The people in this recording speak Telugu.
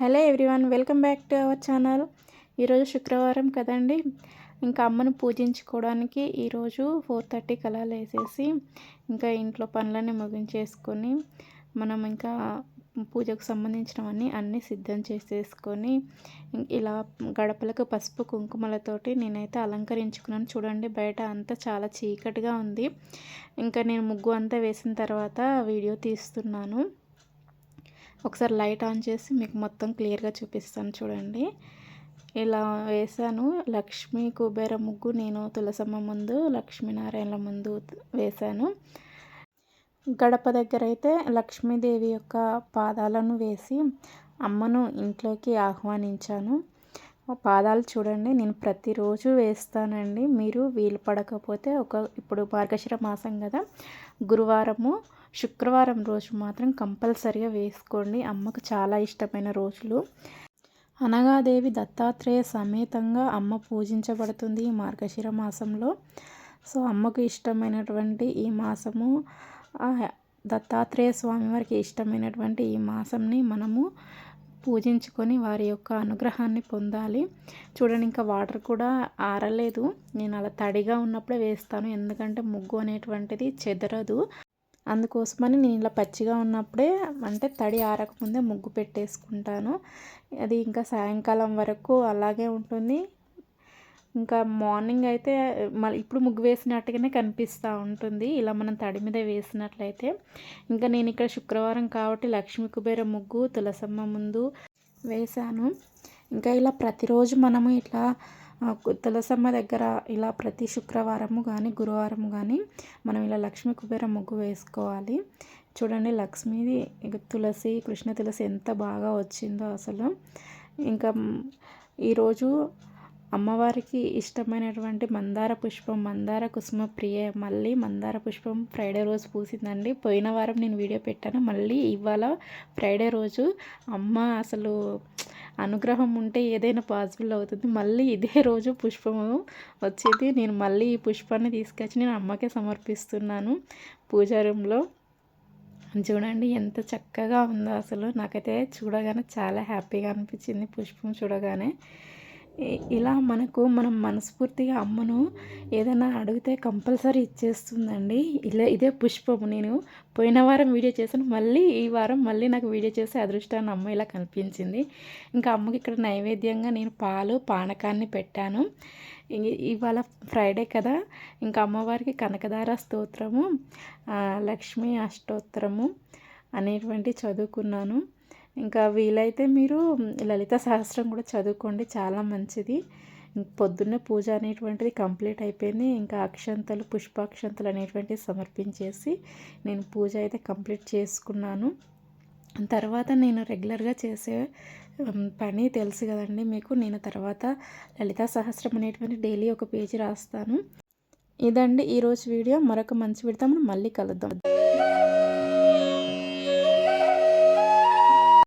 Hello everyone welcome back to our channel. ఈరోజు శుక్రవారం కదండి. ఇంకా అమ్మను పూజించుకోవడానికి ఈరోజు ఫోర్ థర్టీ కలాలు వేసేసి ఇంకా ఇంట్లో పనులన్నీ ముగించేసుకొని మనం ఇంకా పూజకు సంబంధించినవన్నీ అన్నీ సిద్ధం చేసేసుకొని ఇలా గడపలకు పసుపు కుంకుమలతోటి నేనైతే అలంకరించుకున్నాను. చూడండి బయట అంతా చాలా చీకటిగా ఉంది. ఇంకా నేను ముగ్గు అంతా వేసిన తర్వాత వీడియో తీస్తున్నాను. ఒకసారి లైట్ ఆన్ చేసి మీకు మొత్తం క్లియర్గా చూపిస్తాను చూడండి. ఇలా వేసాను లక్ష్మీ కుబేర ముగ్గు నేను తులసమ్మ ముందు లక్ష్మీనారాయణల ముందు వేశాను. గడప దగ్గర అయితే లక్ష్మీదేవి యొక్క పాదాలను వేసి అమ్మను ఇంట్లోకి ఆహ్వానించాను. పాదాలు చూడండి నేను ప్రతిరోజు వేస్తానండి. మీరు వీలు పడకపోతే ఒక ఇప్పుడు మార్గశిర మాసం కదా గురువారము శుక్రవారం రోజు మాత్రం కంపల్సరిగా వేసుకోండి. అమ్మకు చాలా ఇష్టమైన రోజులు. అనగాదేవి దత్తాత్రేయ సమేతంగా అమ్మ పూజించబడుతుంది ఈ మార్గశిర మాసంలో. సో అమ్మకు ఇష్టమైనటువంటి ఈ మాసము దత్తాత్రేయ స్వామి వారికి ఇష్టమైనటువంటి ఈ మాసంని మనము పూజించుకొని వారి యొక్క అనుగ్రహాన్ని పొందాలి. చూడండి ఇంకా వాటర్ కూడా ఆరలేదు. నేను అలా తడిగా ఉన్నప్పుడే వేస్తాను. ఎందుకంటే ముగ్గు అనేటువంటిది చెదరదు. అందుకోసమని నేను ఇలా పచ్చిగా ఉన్నప్పుడే అంటే తడి ఆరకముందే ముగ్గు పెట్టేసుకుంటాను. అది ఇంకా సాయంకాలం వరకు అలాగే ఉంటుంది. ఇంకా మార్నింగ్ అయితే మళ్ళీ ఇప్పుడు ముగ్గు వేసినట్టుగానే కనిపిస్తూ ఉంటుంది. ఇలా మనం తడి మీద వేసినట్లయితే. ఇంకా నేను ఇక్కడ శుక్రవారం కాబట్టి లక్ష్మీ కుబేర ముగ్గు తులసమ్మ ముందు వేశాను. ఇంకా ఇలా ప్రతిరోజు మనము ఇట్లా తులసమ్మ దగ్గర ఇలా ప్రతి శుక్రవారము కానీ గురువారం కానీ మనం ఇలా లక్ష్మీ కుబేర ముగ్గు వేసుకోవాలి. చూడండి లక్ష్మీది తులసి కృష్ణ తులసి ఎంత బాగా వచ్చిందో అసలు. ఇంకా ఈరోజు అమ్మవారికి ఇష్టమైనటువంటి మందార పుష్పం మందార కుసుమ ప్రియ మళ్ళీ మందార పుష్పం ఫ్రైడే రోజు పూసిందండి. పోయిన వారం నేను వీడియో పెట్టాను. మళ్ళీ ఇవాళ ఫ్రైడే రోజు అమ్మ అసలు అనుగ్రహం ఉంటే ఏదైనా పాసిబుల్ అవుతుంది. మళ్ళీ ఇదే రోజు పుష్పము వచ్చేది. నేను మళ్ళీ ఈ పుష్పాన్ని తీసుకొచ్చి నేను అమ్మకే సమర్పిస్తున్నాను పూజా రూమ్లో చూడండి ఎంత చక్కగా ఉందో అసలు. నాకైతే చూడగానే చాలా హ్యాపీగా అనిపించింది పుష్పం చూడగానే. ఇలా మనకు మనం మనస్ఫూర్తిగా అమ్మను ఏదైనా అడిగితే కంపల్సరీ ఇచ్చేస్తుందండి. ఇలా ఇదే పుష్పము. నేను పోయిన వారం వీడియో చేశాను. మళ్ళీ ఈ వారం మళ్ళీ నాకు వీడియో చేసే అదృష్టాన్ని అమ్మ ఇలా కనిపించింది. ఇంకా అమ్మకి ఇక్కడ నైవేద్యంగా నేను పాలు పానకాన్ని పెట్టాను. ఇవాళ ఫ్రైడే కదా. ఇంకా అమ్మవారికి కనకదార స్తోత్రము లక్ష్మీ అష్టోత్తరము అనేటువంటి చదువుకున్నాను. ఇంకా వీలైతే మీరు లలిత సహస్రం కూడా చదువుకోండి చాలా మంచిది. పొద్దున్నే పూజ అనేటువంటిది కంప్లీట్ అయిపోయింది. ఇంకా అక్షంతలు పుష్పాక్షంతలు అనేటువంటివి సమర్పించేసి నేను పూజ అయితే కంప్లీట్ చేసుకున్నాను. తర్వాత నేను రెగ్యులర్గా చేసే పని తెలుసు కదండి మీకు. నేను తర్వాత లలితా సహస్రం అనేటువంటి డైలీ ఒక పేజీ రాస్తాను. ఇదండి ఈరోజు వీడియో. మరొక మంచి విడతాము మళ్ళీ కలుద్దాం.